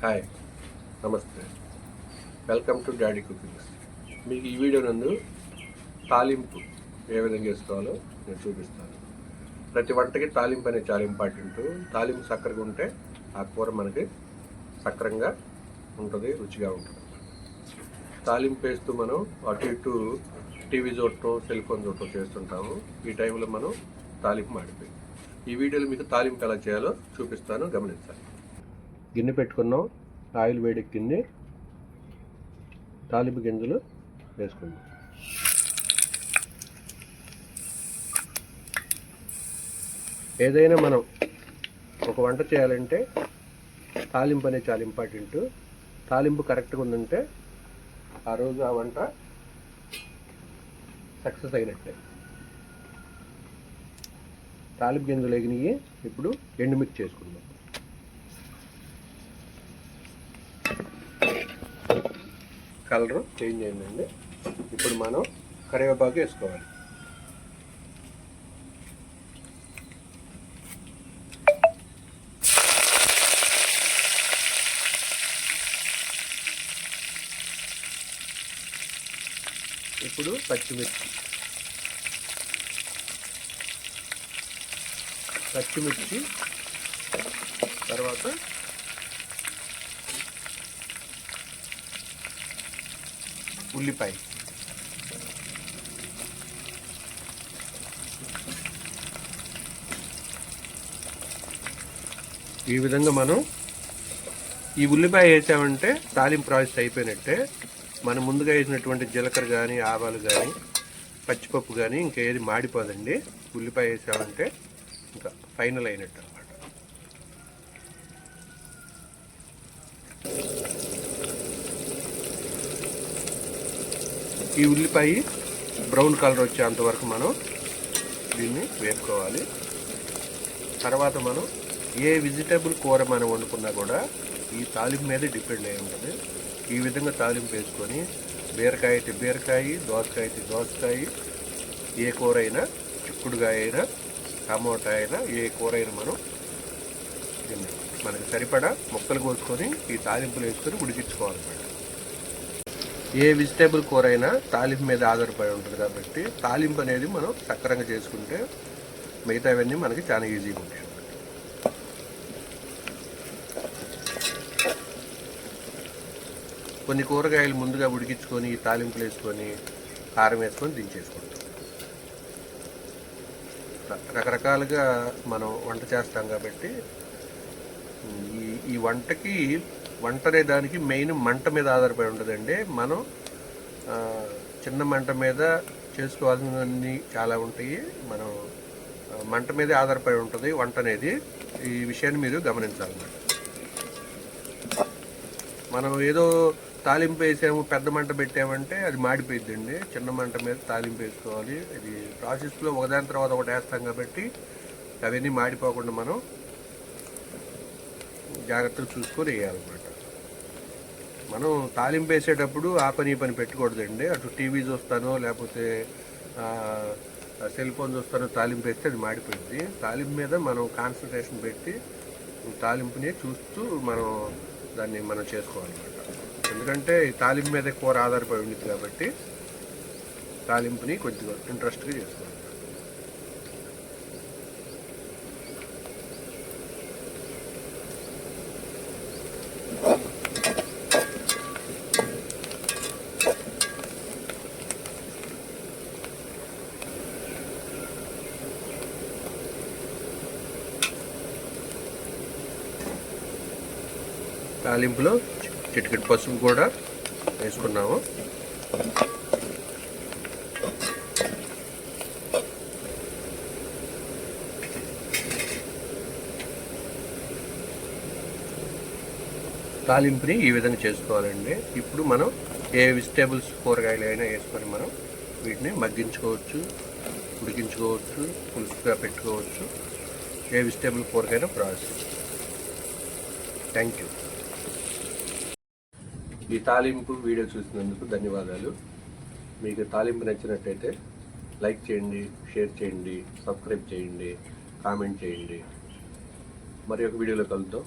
Hi. నమస్తే. Welcome to daddy cookings మీకు ఈ వీడియో నందు తాలింపు ఏ విధంగా చేసుకోవాలో నేను చూపిస్తాను. ప్రతి వంటకి తాలింపు అనేది చాలా ఇంపార్టెంట్. తాలింపు చక్కరగా ఉంటే ఆ కూర మనకి సక్రంగా ఉంటుంది రుచిగా ఉంటుంది. తాలింపు వేస్తూ మనం అటు ఇటు టీవీ చూడటం సెల్ ఫోన్ చూడటం చేస్తుంటాము. ఈ టైంలో మనం తాలింపు మాడిపోయి. ఈ వీడియోలో మీకు తాలింపు ఎలా చేయాలో చూపిస్తాను గమనించాలి. గిన్నె పెట్టుకున్నాం. ఆయిల్ వేడెక్కింది తాలింపు గింజలు వేసుకుందాం ఏదైనా మనం ఒక వంట చేయాలంటే తాలింపు అనేది చాలా ఇంపార్టెంట్ తాలింపు కరెక్ట్గా ఉందంటే ఆ రోజు ఆ వంట సక్సెస్ అయినట్టే. తాలింపు గింజలు ఎగినవి ఇప్పుడు ఎండుమిర్చి చేసుకుందాం కలర్ చేంజ్ అయిందండి. ఇప్పుడు మనం కరివేపాకు వేసుకోవాలి. ఇప్పుడు పచ్చిమిర్చి. పచ్చిమిర్చి తర్వాత ఉల్లిపాయ. ఈ విధంగా మనం ఈ ఉల్లిపాయ వేసామంటే తాలింపు ప్రాసెస్ అయిపోయినట్టే. మనం ముందుగా వేసినటువంటి జీలకర్ర కానీ ఆవాలు కానీ పచ్చిపప్పు కానీ ఇంకా ఏది మాడిపోదండి. ఉల్లిపాయ వేసామంటే ఇంకా ఫైనల్ అయినట్టు. ఈ ఉల్లిపాయ బ్రౌన్ కలర్ వచ్చేంత వరకు మనం దీన్ని వేపుకోవాలి. తర్వాత మనం ఏ వెజిటేబుల్ కూర మనం వండుకున్నా కూడా ఈ తాలింపు మీద డిపెండ్ అయి ఉంటుంది. ఈ విధంగా తాలింపు వేసుకొని బీరకాయ అయితే బీరకాయ దోసకాయ అయితే దోసకాయ ఏ కూర అయినా చిక్కుడుకాయ అయినా టమోటా అయినా ఏ కూర అయినా మనం దీన్ని మనకి సరిపడా ముక్కలు కోసుకొని ఈ తాలింపులు వేసుకొని ఉడికించుకోవాలన్నమాట. ఏ వెజిటేబుల్ కూర అయినా తాలింపు మీద ఆధారపడి ఉంటుంది కాబట్టి తాలింపు అనేది మనం సక్రంగా చేసుకుంటే మిగతావన్నీ మనకి చాలా ఈజీగా ఉంటాయి. కొన్ని కూరగాయలు ముందుగా ఉడికించుకొని తాలింపులు వేసుకొని కారం వేసుకొని దించేసుకుంటాం. రకరకాలుగా మనం వంట చేస్తాం కాబట్టి ఈ ఈ వంటకి వంట అనే దానికి మెయిన్ మంట మీద ఆధారపడి ఉంటుందండి. మనం చిన్న మంట మీద చేసుకోవాల్సినవన్నీ చాలా ఉంటాయి. మనం మంట మీదే ఆధారపడి ఉంటుంది వంట అనేది. ఈ విషయాన్ని మీరు గమనించాలన్నమాట. మనం ఏదో తాలింపు వేసాము పెద్ద మంట పెట్టామంటే అది మాడిపోయిద్దండి. చిన్న మంట మీద తాలింపు వేసుకోవాలి. ఇది ప్రాసెస్లో ఒకదాని తర్వాత ఒకటి వేస్తాం కాబట్టి అవన్నీ మాడిపోకుండా మనం జాగ్రత్తలు చూసుకొని వేయాలన్నమాట. మనం తాలింపు వేసేటప్పుడు ఆ పని పని పెట్టకూడదండి. అటు టీవీ చూస్తానో లేకపోతే సెల్ ఫోన్ చూస్తానో తాలింపు వేస్తే అది మాడిపోయింది. తాలింపు మీద మనం కాన్సన్ట్రేషన్ పెట్టి తాలింపుని చూస్తూ మనం దాన్ని మనం చేసుకోవాలన్నమాట. ఎందుకంటే ఈ తాలింపు మీద కూర ఆధారపడి ఉంది కాబట్టి తాలింపుని కొద్దిగా ఇంట్రెస్ట్గా చేసుకోవాలి. తాలింపులో చిటికెట్ పసుపు కూడా వేసుకున్నాము. తాలింపుని ఈ విధంగా చేసుకోవాలండి. ఇప్పుడు మనం ఏ వెజిటేబుల్స్ కూరగాయలు అయినా వేసుకొని మనం వీటిని మగ్గించుకోవచ్చు ఉడికించుకోవచ్చు పులుసుగా పెట్టుకోవచ్చు. ఏ వెజిటేబుల్ కూరగాయన ప్రాసెస్. Thank you. ఈ తాలింపు వీడియో చూసినందుకు ధన్యవాదాలు. మీకు తాలింపు నచ్చినట్టయితే లైక్ చేయండి షేర్ చేయండి సబ్స్క్రైబ్ చేయండి కామెంట్ చేయండి. మరి ఒక వీడియోలో కలుద్దాం.